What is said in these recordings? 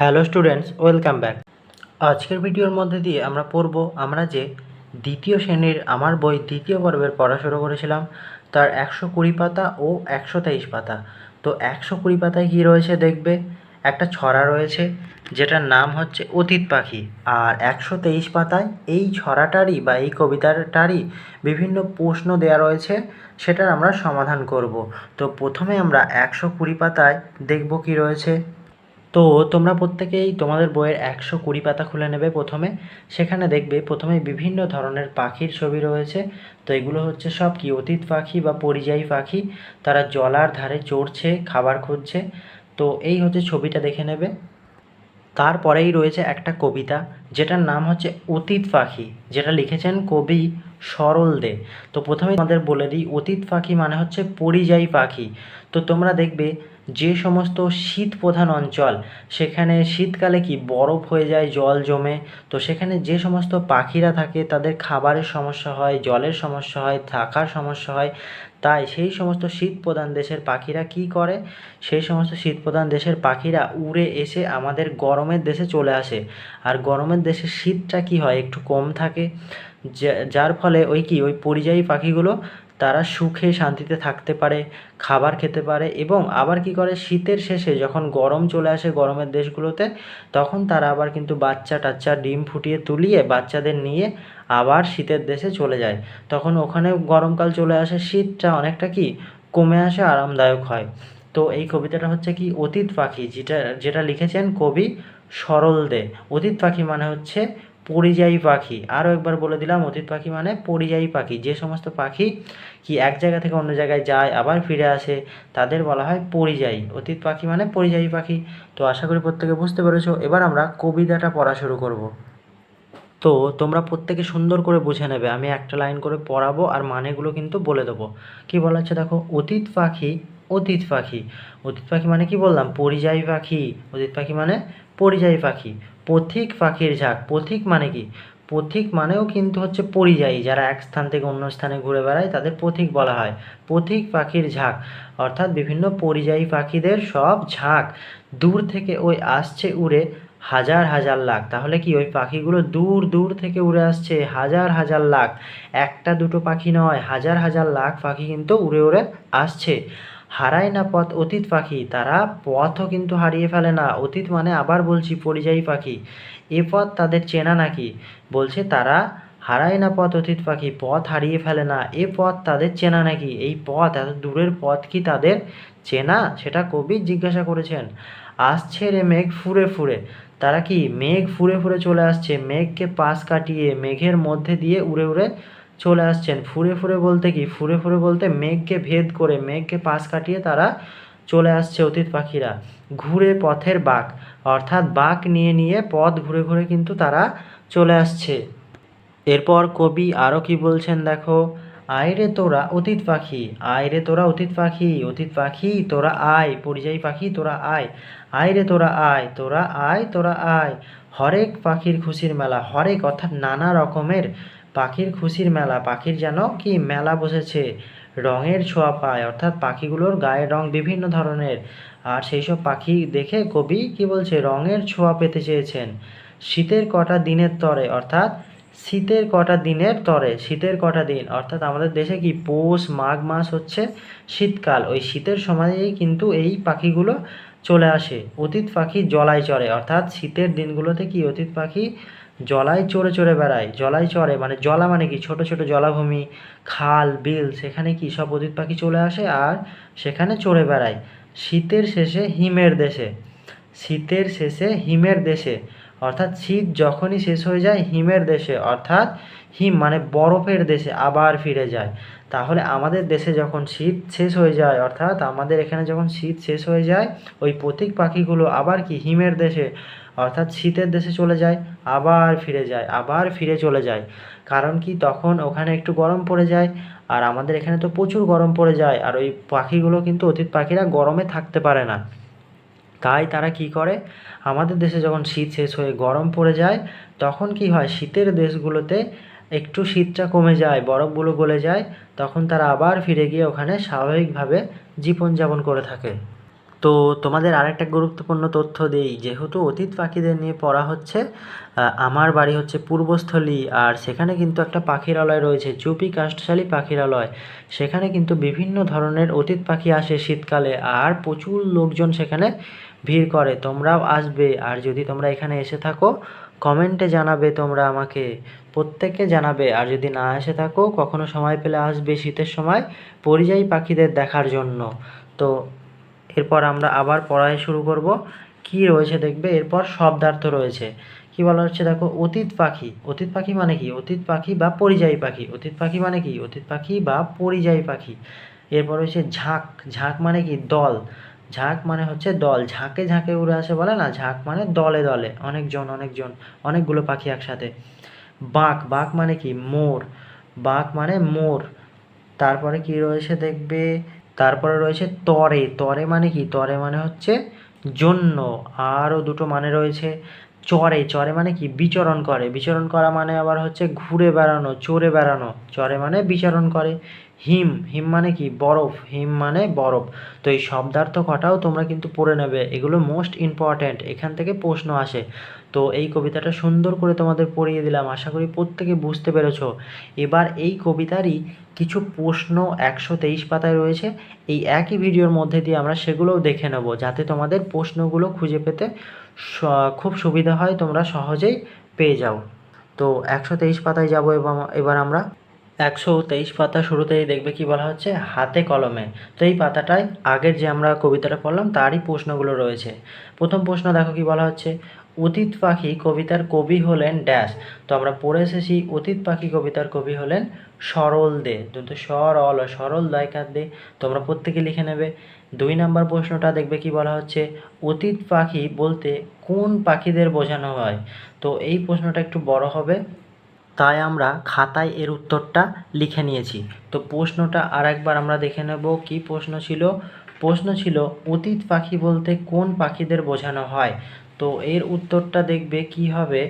Hello students, welcome back. আজকের ভিডিওর মধ্যে দিয়ে আমরা পড়ব, আমরা যে দ্বিতীয় শ্রেণির আমার বই দ্বিতীয় পর্বের পড়া শুরু করেছিলাম, তার একশো কুড়ি পাতা ও একশো তেইশ পাতা। তো একশো কুড়ি পাতায় কী রয়েছে দেখবে? একটা ছড়া রয়েছে, যেটার নাম হচ্ছে অতীত পাখি। আর একশো তেইশ পাতায় এই ছড়াটারই বা এই কবিতাটারই বিভিন্ন প্রশ্ন দেওয়া রয়েছে, সেটার আমরা সমাধান করব। তো প্রথমে আমরা একশো কুড়ি পাতায় দেখব কী রয়েছে। তো তোমরা প্রত্যেকেই তোমাদের বইয়ের একশো কুড়ি পাতা খুলে নেবে প্রথমে। সেখানে দেখবে প্রথমে বিভিন্ন ধরনের পাখির ছবি রয়েছে। তো এগুলো হচ্ছে সব কি, অতীত পাখি বা পরিযায়ী পাখি? তারা জলার ধারে চড়ছে, খাবার খুঁজছে। তো এই হচ্ছে ছবিটা দেখে নেবে। তারপরেই রয়েছে একটা কবিতা, যেটার নাম হচ্ছে অতীত পাখি, যেটা লিখেছেন কবি সরল দে। তো প্রথমে আমাদের বলে দিই, অতীত পাখি মানে হচ্ছে পরিযায়ী পাখি। তো তোমরা দেখবে যে সমস্ত শীত প্রধান অঞ্চল, সেখানে শীতকালে কি বরফ হয়ে যায়, জল জমে? তো সেখানে যে সমস্ত পাখিরা থাকে, তাদের খাবারের সমস্যা হয়, জলের সমস্যা হয়, থাকার সমস্যা হয়। তাই সেই সমস্ত শীত প্রধান দেশের পাখিরা কি করে? সেই সমস্ত শীত প্রধান দেশের পাখিরা উড়ে এসে আমাদের গরমের দেশে চলে আসে। আর গরমের দেশে শীতটা কি হয়, একটু কম থাকে। যার ফলে ওই কি, ওই পরিযায়ী পাখিগুলো তারা সুখে শান্তিতে থাকতে পারে, খাবার খেতে পারে এবং আবার কি করে? শীতের শেষে যখন গরম চলে আসে গরমের দেশগুলোতে, তখন তারা আবার কিন্তু বাচ্চা টাচ্চা ডিম ফুটিয়ে তুলিয়ে বাচ্চাদের নিয়ে আবার শীতের দেশে চলে যায়। তখন ওখানে গরমকাল চলে আসে, শীতটা অনেকটা কি কমে আসে, আরামদায়ক হয়। তো এই কবিতাটা হচ্ছে কি অতীত পাখি, যেটা যেটা লিখেছেন কবি সরল দে। অতীত পাখি মানে হচ্ছে পরিযায়ী পাখি। আরও একবার বলে দিলাম, অতীত পাখি মানে পরিযায়ী পাখি। যে সমস্ত পাখি কি এক জায়গা থেকে অন্য জায়গায় যায়, আবার ফিরে আসে, তাদের বলা হয় পরিযায়ী। অতীত পাখি মানে পরিযায়ী পাখি। তো আশা করি প্রত্যেকে বুঝতে পেরেছ। এবার আমরা কবিতাটা পড়া শুরু করব। তো তোমরা প্রত্যেকে সুন্দর করে বুঝে নেবে। আমি একটা লাইন করে পড়াবো আর মানেগুলো কিন্তু বলে দেবো। কি বলা হচ্ছে দেখো? অতীত পাখি অতীত পাখি। অতীত পাখি মানে কি বললাম? পরিযায়ী পাখি। অতীত পাখি মানে পরিযায়ী পাখি। পথিক পাখির ঝাঁক। পথিক মানে কি? পথিক মানেও কিন্তু হচ্ছে পরিযায়ী। যারা এক স্থান থেকে অন্য স্থানে ঘুরে বেড়ায়, তাদের পথিক বলা হয়। পথিক পাখির ঝাঁক। অর্থাৎ বিভিন্ন পরিযায়ী পাখিদের সব ঝাঁক দূর থেকে ওই আসছে উড়ে হাজার হাজার লাখ। তাহলে কি ওই পাখিগুলো দূর দূর থেকে উড়ে আসছে হাজার হাজার লাখ? একটা দুটো পাখি নয়, হাজার হাজার লাখ পাখি কিন্তু উড়ে উড়ে আসছে। হারায় না পথ অতীত পাখি, তারা পথও কিন্তু হারিয়ে ফেলে না। অতীত মানে আবার বলছি পরিযায়ী পাখি। এ পথ তাদের চেনা নাকি? বলছে তারা হারায় না পথ অতীত পাখি, পথ হারিয়ে ফেলে না। এ পথ তাদের চেনা নাকি? এই পথ, এত দূরের পথ কি তাদের চেনা? সেটা কবি জিজ্ঞাসা করেছেন। আসছে রে মেঘ ফুরে ফুরে তারা কি মেঘ ফুরে ফুরে চলে আসছে? মেঘকে পাশ কাটিয়ে মেঘের মধ্যে দিয়ে উড়ে উড়ে চলে আসছেন। ফুরে ফুরে বলতে কি? ফুরে ফুরে বলতে মেঘকে ভেদ করে, মেঘকে পাশ কাটিয়ে তারা চলে আসছে অতীত পাখিরা। ঘুরে পথের বাঁক অর্থাৎ বাঁক নিয়ে নিয়ে পথ ঘুরে ঘুরে কিন্তু তারা চলে আসছে। এরপর কবি আরও কি বলছেন দেখো? আয় রে তোরা অতীত পাখি আয় রে তোরা অতীত পাখি অতীত পাখি তোরা আয়, পরিযায়ী পাখি তোরা আয়। আয় রে তোরা আয় তোরা আয় তোরা আয়। হরেক পাখির খুশির মেলা, হরেক অর্থাৎ নানা রকমের পাখির খুশির মেলা, পাখির যেন কি মেলা বসেছে। রঙের ছোঁয়া পায়, অর্থাৎ পাখিগুলোর গায়ের রং বিভিন্ন ধরনের। আর সেই সব পাখি দেখে কবি কি বলছে, রঙের ছোঁয়া পেতে চেয়েছেন। শীতের কটা দিনের তরে, অর্থাৎ শীতের কটা দিনের তরে, শীতের কটা দিন, অর্থাৎ আমাদের দেশে কি পৌষ, মাঘ মাস হচ্ছে শীতকাল। ওই শীতের সময়েই কিন্তু এই পাখিগুলো চলে আসে। অতীত পাখি জলায় চড়ে, অর্থাৎ শীতের দিনগুলোতে কি অতীত পাখি জলায় চড়ে চড়ে বেড়ায় জলায় চড়ে মানে জলা মানে কি? ছোট ছোট জলাভূমি, খাল, বিল, সেখানে কি সব অতীত পাখি চলে আসে? আর সেখানে চড়ে বেড়ায়। শীতের শেষে হিমের দেশে। শীতের শেষে হিমের দেশে। অর্থাৎ শীত যখনই শেষ হয়ে যায়, হিমের দেশে। অর্থাৎ হিম মানে বরফের দেশে আবার ফিরে যায়। তাহলে আমাদের দেশে যখন শীত শেষ হয়ে যায়, অর্থাৎ আমাদের এখানে যখন শীত শেষ হয়ে যায়, ওই প্রতীক পাখিগুলো আবার কি হিমের দেশে, অর্থাৎ শীতের দেশে চলে যায়, আবার ফিরে যায়, আবার ফিরে চলে যায়। কারণ কি? তখন ওখানে একটু গরম পড়ে যায়, আর আমাদের এখানে তো প্রচুর গরম পড়ে যায়, আর ওই পাখিগুলো কিন্তু অতীত পাখিরা গরমে থাকতে পারে না। তাই তারা কি করে? আমাদের দেশে যখন শীত শেষ হয়ে গরম পড়ে যায় তখন কি হয়? শীতের দেশগুলোতে একটু শীতটা কমে যায়, বরফগুলো গলে যায়, তখন তারা আবার ফিরে গিয়ে ওখানে স্বাভাবিকভাবে জীবনযাপন করে থাকে। তো তোমাদের আরেকটা গুরুত্বপূর্ণ তথ্য দেই, যেহেতু অতীত পাখিদের নিয়ে পড়া হচ্ছে আমার বাড়ি হচ্ছে পূর্বস্থলী আর সেখানে কিন্তু একটা পাখিরালয় রয়েছে, চুপি কাষ্ঠশালী পাখিরালয়। সেখানে কিন্তু বিভিন্ন ধরনের অতীত পাখি আসে শীতকালে আর প্রচুর লোকজন সেখানে ভিড় করে, তোমরাও আসবে। আর যদি তোমরা এখানে এসে থাকো কমেন্টে জানাবে তোমরা আমাকে। প্রত্যেককে জানাবে, আর যদি না এসে থাকো, কখনো সময় পেলে আসবে শীতের সময় পরিযায়ী পাখিদের দেখার জন্য। তো এরপর আমরা আবার পড়ায় শুরু করব। কি রয়েছে দেখবে? এরপর শব্দার্থ রয়েছে। কি বলা হচ্ছে দেখো? অতীত পাখি। অতীত পাখি মানে কি? অতীত পাখি বা পরিযায়ী পাখি। অতীত পাখি মানে কি? অতীত পাখি বা পরিযায়ী পাখি। এরপর রয়েছে ঝাঁক। ঝাঁক মানে কি? দল। ঝাঁক মানে হচ্ছে দল। ঝাঁকে ঝাঁকে উড়ে আসে বলে না? ঝাঁক মানে দলে দলে। অনেকজন অনেকজন, অনেকগুলো পাখি একসাথে। বাঁক বাঁক মানে কি? মোর। বাঁক মানে মোর। তারপরে কি রয়েছে দেখবে? তারপরে রয়েছে তরে। তরে মানে কি? তরে মানে হচ্ছে জন্য। আরও দুটো মানে রয়েছে চরে। চরে মানে কি? বিচরণ করে। বিচরণ করা মানে আবার হচ্ছে ঘুরে বেড়ানো, চড়ে বেড়ানো। চরে মানে বিচরণ করে। হিম হিম মানে কি? বরফ, হিম মানে বরফ। তো এই শব্দার্থ কটাও তোমরা কিন্তু পড়ে নেবে। এগুলো মোস্ট ইম্পর্ট্যান্ট এখান থেকে প্রশ্ন আসে। তো এই কবিতাটা সুন্দর করে তোমাদের পড়িয়ে দিলাম। আশা করি প্রত্যেকে বুঝতে পেরেছ। এবার এই কবিতারই কিছু প্রশ্ন একশো তেইশ পাতায় রয়েছে। এই একই ভিডিওর মধ্যে দিয়ে আমরা সেগুলোও দেখে নেব, যাতে তোমাদের প্রশ্নগুলো খুঁজে পেতে খুব সুবিধা হয়। তোমরা সহজেই পেয়ে যাও। তো একশো তেইশ পাতায় যাব এবার- এবার আমরা একশো তেইশ পাতা শুরুতেই দেখবে কি বলা হচ্ছে? হাতে কলমে। তো এই পাতাটায় আগের যে আমরা কবিতাটা পড়লাম, তারই প্রশ্নগুলো রয়েছে। প্রথম প্রশ্ন দেখো কি বলা হচ্ছে? অতীত পাখি কবিতার কবি হলেন ড্যাশ। তো আমরা পড়ে এসেছি, অতীত পাখি কবিতার কবি হলেন সরল দে। কিন্তু সরল সরল দয়কার দে। তোমরা প্রত্যেকে লিখে নেবে। দুই নাম্বার প্রশ্নটা দেখবে কি বলা হচ্ছে? অতীত পাখি বলতে কোন পাখিদের বোঝানো হয়? তো এই প্রশ্নটা একটু বড় হবে। তাই আমরা খাতায় এর উত্তরটা লিখে নিয়েছি। তো প্রশ্নটা আর একবার আমরা দেখে নেব কি প্রশ্ন ছিল? প্রশ্ন ছিল, অতীত পাখি বলতে কোন পাখিদের বোঝানো হয়? তো এর উত্তরটা দেখবে কি হবে?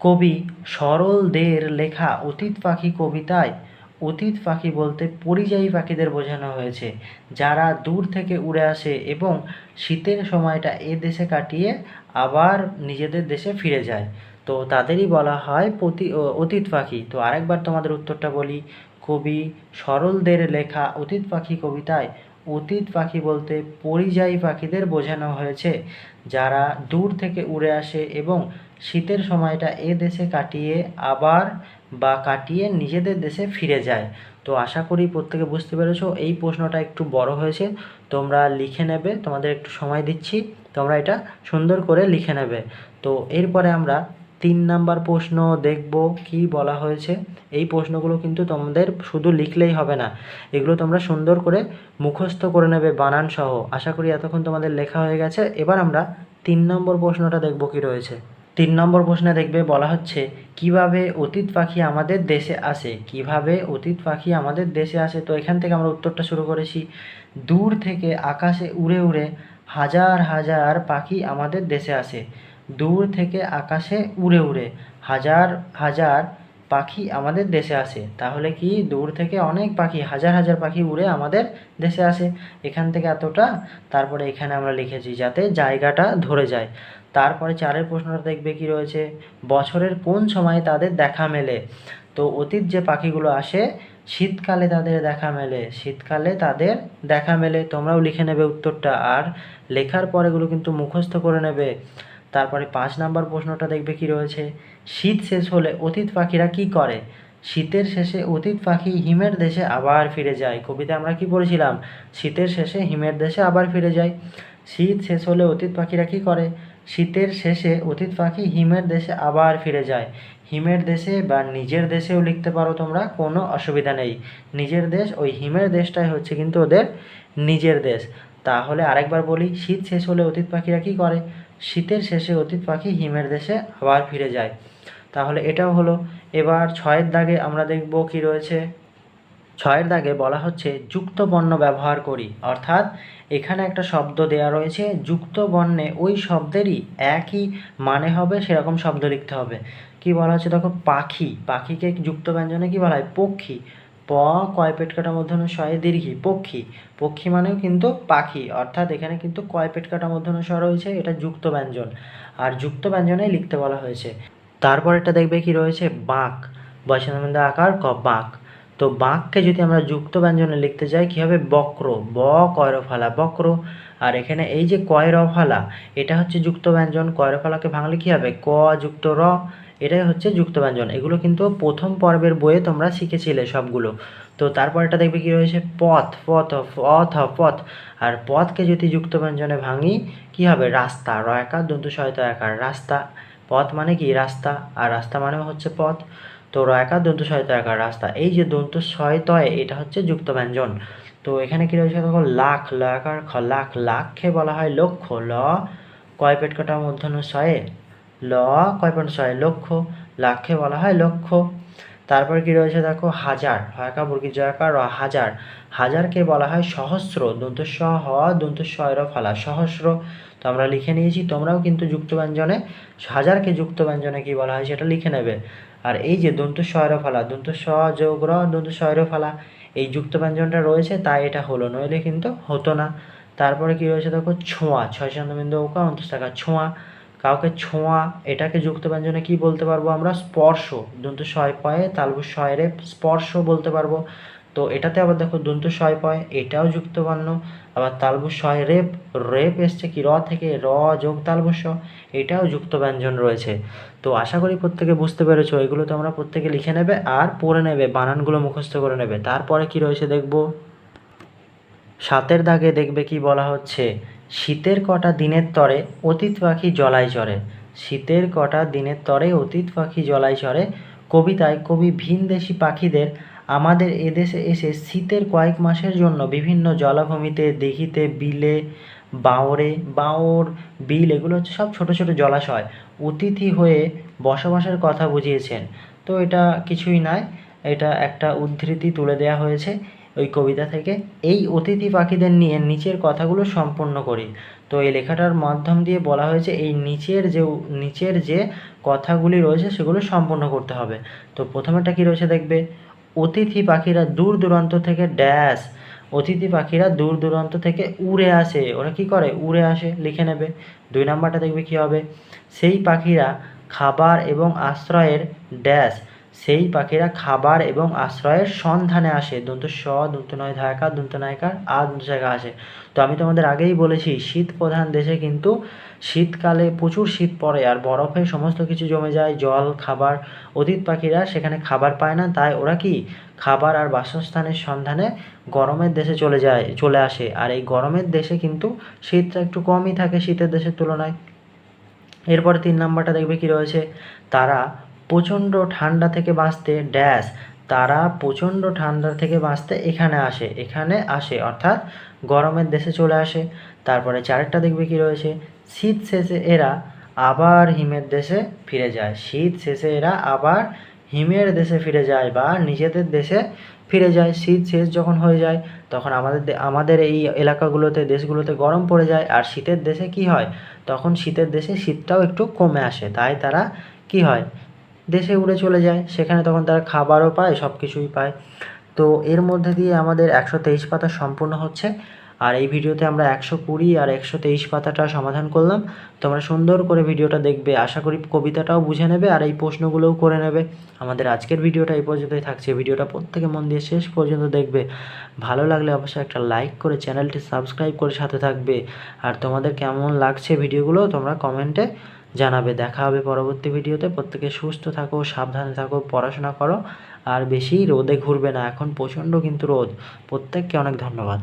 কবি সরল দের লেখা অতীত পাখি কবিতায়, অতীত পাখি বলতে পরিযায়ী পাখিদের বোঝানো হয়েছে, যারা দূর থেকে উড়ে আসে এবং শীতের সময়টা এ দেশে কাটিয়ে আবার নিজেদের দেশে ফিরে যায়। তো তাদেরই বলা হয় প্রতি অতীত পাখি। তো আরেকবার তোমাদের উত্তরটা বলি। কবি সরলদের লেখা অতীত পাখি কবিতায় অতীত পাখি বলতে পরিযায়ী পাখিদের বোঝানো হয়েছে, যারা দূর থেকে উড়ে আসে এবং শীতের সময়টা এ দেশে কাটিয়ে আবার বা কাটিয়ে নিজেদের দেশে ফিরে যায়। তো আশা করি প্রত্যেকে বুঝতে পেরেছ, এই প্রশ্নটা একটু বড় হয়েছে। তোমরা লিখে নেবে, তোমাদের একটু সময় দিচ্ছি, তোমরা এটা সুন্দর করে লিখে নেবে। তো এরপরে আমরা তিন নাম্বার প্রশ্ন দেখব কি বলা হয়েছে। এই প্রশ্নগুলো কিন্তু তোমাদের শুধু লিখলেই হবে না, এগুলো তোমরা সুন্দর করে মুখস্থ করে নেবে বানান সহ। আশা করি এতক্ষণ তোমাদের লেখা হয়ে গেছে। এবার আমরা তিন নম্বর প্রশ্নটা দেখব কি রয়েছে। তিন নম্বর প্রশ্নে দেখবে বলা হচ্ছে, কীভাবে অতীত পাখি আমাদের দেশে আসে? কীভাবে অতীত পাখি আমাদের দেশে আসে? তো এখান থেকে আমরা উত্তরটা শুরু করেছি, দূর থেকে আকাশে উড়ে উড়ে হাজার হাজার পাখি আমাদের দেশে আসে। দূর থেকে আকাশে উড়ে উড়ে। হাজার হাজার পাখি আমাদের দেশে আসে। তাহলে কি দূর থেকে অনেক পাখি, হাজার হাজার পাখি উড়ে আমাদের দেশে আসে? এখান থেকে এতটা? তারপরে এখানে আমরা লিখেছি, যাতে জায়গাটা ধরে যায়। তারপরে চারের প্রশ্নটা দেখবে কি রয়েছে? বছরের কোন সময়ে তাদের দেখা মেলে? তো অতীত যে পাখিগুলো আসে, শীতকালে তাদের দেখা মেলে। শীতকালে তাদের দেখা মেলে। তোমরাও লিখে নেবে উত্তরটা। আর লেখার পর এগুলো কিন্তু মুখস্থ করে নেবে। তারপরে পাঁচ নাম্বার প্রশ্নটা দেখবে কি রয়েছে? শীত শেষ হলে অতীত পাখিরা কি করে? শীতের শেষে অতীত পাখি হিমের দেশে আবার ফিরে যায়। কবিতা আমরা কি পড়েছিলাম? শীতের শেষে হিমের দেশে আবার ফিরে যায়। শীত শেষ হলে অতীত পাখিরা কি করে? শীতের শেষে অতীত পাখি হিমের দেশে আবার ফিরে যায়। হিমের দেশে বা নিজের দেশেও লিখতে পারো তোমরা, কোনো অসুবিধা নেই। নিজের দেশ, ওই হিমের দেশটাই হচ্ছে কিন্তু ওদের নিজের দেশ। তাহলে আরেকবার বলি, শীত শেষ হলে অতীত পাখিরা কি করে? শীতের শেষে অতীত পাখি হিমের দেশে আবার ফিরে যায়। তাহলে এটাও হলো, এবার ছয়ের দাগে আমরা দেখব কি রয়েছে। ছয়ের দাগে বলা হচ্ছে, যুক্ত বর্ণ ব্যবহার করি। অর্থাৎ এখানে একটা শব্দ দেয়া রয়েছে, যুক্ত বর্ণে ওই শব্দেরই একই মানে হবে, সেরকম শব্দ লিখতে হবে। কি বলা হচ্ছে দেখো? পাখি। পাখিকে যুক্ত ব্যঞ্জনে কি বলা হয়? পক্ষী। প, কয় পেট কাটা মধ্যন্য শয়ে দীর্ঘি, পক্ষী। পক্ষী মানেও কিন্তু পাখি, অর্থাৎ এখানে কিন্তু কয় পেট কাটা মধ্যন্য স্বর রয়েছে, এটা যুক্ত ব্যঞ্জন আর যুক্ত ব্যঞ্জনেই লিখতে বলা হয়েছে। তারপর এটা দেখবে কি রয়েছে? বাঁক। বৈষ্ণবন্ধ আকার ক, বাঁক। তো বাঁককে যদি আমরা যুক্ত ব্যঞ্জনে লিখতে যাই, কী হবে? বক্র। ব কয়রফালা বক্র। আর এখানে এই যে কয়রফালা এটা হচ্ছে যুক্ত ব্যঞ্জন কয়রফালাকে ভাঙলে কী হবে? ক যুক্ত র এটাই হচ্ছে যুক্ত ব্যঞ্জন এগুলো কিন্তু প্রথম পর্বের বইয়ে তোমরা শিখেছিলে সবগুলো। তো তারপর এটা দেখবে কি রয়েছে? পথ পথ পথ পথ। আর পথকে যদি যুক্ত ব্যঞ্জনে ভাঙি, কি হবে? রাস্তা। র একার দন্তু সহায়তা একার রাস্তা। পথ মানে কি? রাস্তা। আর রাস্তা মানে হচ্ছে পথ। তো র একার দন্ত সহায়তা একার রাস্তা। এই যে দন্ত সহায়তয়, এটা হচ্ছে যুক্ত ব্যঞ্জন তো এখানে কি রয়েছে? দেখো, লাখ ল একার খ, লাখ লাখকে বলা হয় লক্ষ, ল, কয় পেট কাটা মধ্যাহ্ন শয়ে ল, কয় পেট শয়ে লক্ষ। লাখকে বলা হয় লক্ষ। তারপর কি রয়েছে দেখো? হাজার। হয়কা বর্গী জয়াকার হাজার। হাজারকে বলা হয় সহস্র। দন্ত স হ দন্ত শয়ের ফালা। সহস্র। তো আমরা লিখে নিয়েছি, তোমরাও কিন্তু যুক্ত ব্যঞ্জনে, হাজারকে যুক্ত ব্যঞ্জনে কি বলা হয় সেটা লিখে নেবে। আর এই যে দন্ত শয়ের ফালা দন্ত স যোগ র দন্ত শয়ের ফালা, এই যুক্ত ব্যঞ্জনটা রয়েছে, তাই এটা হলো, নইলে কিন্তু হতো না। তারপরে কি রয়েছে দেখো? ছোঁয়া। ছয় চন্দ্রবিন্দু ওকা অন্তঃশাখা ছোঁয়া। কাউকে ছোঁয়া, এটাকে যুক্ত ব্যঞ্জনে কি বলতে পারব আমরা? স্পর্শ। দন্ত শয় পয়ে তালবু শয়রে স্পর্শ বলতে পারব। তো এটাতে আবার দেখো দন্ত শয় পয় এটাও যুক্ত বর্ণ আবার তালবু শয় রেপ রেপ এসছে কি? র থেকে র যোগ তালবু স এটাও যুক্ত ব্যঞ্জন রয়েছে। তো আশা করি প্রত্যেকে বুঝতে পেরেছ। এগুলো তোমরা প্রত্যেকে লিখে নেবে আর পড়ে নেবে, বানানগুলো মুখস্থ করে নেবে। তারপরে কি রয়েছে দেখব? সাতের দাগে দেখবে কি বলা হচ্ছে? শীতের কটা দিনের তরে অতীত পাখি জলায় চড়ে শীতের কটা দিনের তরে অতীত পাখি জলায় চড়ে কবিতায় কবি ভিনদেশি পাখিদের আমাদের এদেশে এসে শীতের কয়েক মাসের জন্য বিভিন্ন জলাভূমিতে দিঘিতে বিলে, বাওরে, বাওর, বিল, এগুলো হচ্ছে সব ছোট ছোট জলাশয়। অতিথি হয়ে বসবাসের কথা বুঝিয়েছেন। তো এটা কিছুই নয়, এটা একটা উদ্ধৃতি তুলে দেওয়া হয়েছে। ওই কবিতা থেকে, এই অতিথি পাখিদের নিয়ে নিচের কথাগুলো সম্পূর্ণ করি। তো এই লেখাটার মাধ্যম দিয়ে বলা হয়েছে, এই নিচের যে নিচের যে কথাগুলি রয়েছে, সেগুলো সম্পূর্ণ করতে হবে। তো প্রথমেটা কী রয়েছে দেখবে? অতিথি পাখিরা দূর দূরান্ত থেকে ড্যাশ, অতিথি পাখিরা দূর দূরান্ত থেকে উড়ে আসে। ওরা কি করে? উড়ে আসে, লিখে নেবে। দুই নাম্বারটা দেখবে কি হবে? সেই পাখিরা খাবার এবং আশ্রয়ের ড্যাশ সেই পাখিরা খাবার এবং আশ্রয়ের সন্ধানে আসে। দন্ত স, দন্ত নয় ধায়কা দন্ত নায়িকার আ, দন্ত জায়গা আসে। তো আমি তোমাদের আগেই বলেছি, শীত প্রধান দেশে কিন্তু শীতকালে প্রচুর শীত পড়ে আর বরফে সমস্ত কিছু জমে যায়, জল, খাবার। অতীত পাখিরা সেখানে খাবার পায় না, তাই ওরা কি খাবার আর বাসস্থানের সন্ধানে গরমের দেশে চলে যায়, চলে আসে। আর এই গরমের দেশে কিন্তু শীতটা একটু কমই থাকে শীতের দেশের তুলনায়। এরপরে তিন নাম্বারটা দেখবে কি রয়েছে? তারা প্রচণ্ড ঠান্ডা থেকে বাঁচতে ড্যাশ তারা প্রচণ্ড ঠান্ডা থেকে বাঁচতে এখানে আসে এখানে আসে, অর্থাৎ গরমের দেশে চলে আসে। তারপরে চারেরটা দেখবে কি রয়েছে? শীত শেষে এরা আবার হিমের দেশে ফিরে যায়। শীত শেষে এরা আবার হিমের দেশে ফিরে যায় বা নিজেদের দেশে ফিরে যায়। শীত শেষ যখন হয়ে যায়, তখন আমাদের আমাদের এই এলাকাগুলোতে, দেশগুলোতে গরম পড়ে যায়। আর শীতের দেশে কি হয়? তখন শীতের দেশে শীতটাও একটু কমে আসে। তাই তারা কি হয়? দেশে উড়ে চলে যায়, সেখানে তখন তারা খাবারও পায় সব কিছুই পায়। তো এর মধ্যে দিয়ে আমাদের একশো তেইশ পাতা সম্পূর্ণ হচ্ছে। আর এই ভিডিওতে আমরা একশো কুড়ি আর একশো তেইশ পাতাটা সমাধান করলাম। তোমরা সুন্দর করে ভিডিওটা দেখবে। আশা করি কবিতাটাও বুঝে নেবে আর এই প্রশ্নগুলোও করে নেবে। আমাদের আজকের ভিডিওটা এই পর্যন্তই থাকছে। ভিডিওটা প্রত্যেকে মন দিয়ে শেষ পর্যন্ত দেখবে। ভালো লাগলে অবশ্যই একটা লাইক করে চ্যানেলটি সাবস্ক্রাইব করে সাথে থাকবে। আর তোমাদের কেমন লাগছে ভিডিওগুলো তোমরা কমেন্টে জানাবে। দেখা হবে পরবর্তী ভিডিওতে। প্রত্যেকে সুস্থ থাকো, সাবধানে থাকো, পড়াশোনা করো, আর বেশি রোদে ঘুরবে না। এখন প্রচণ্ড কিন্তু রোদ। প্রত্যেককে অনেক ধন্যবাদ।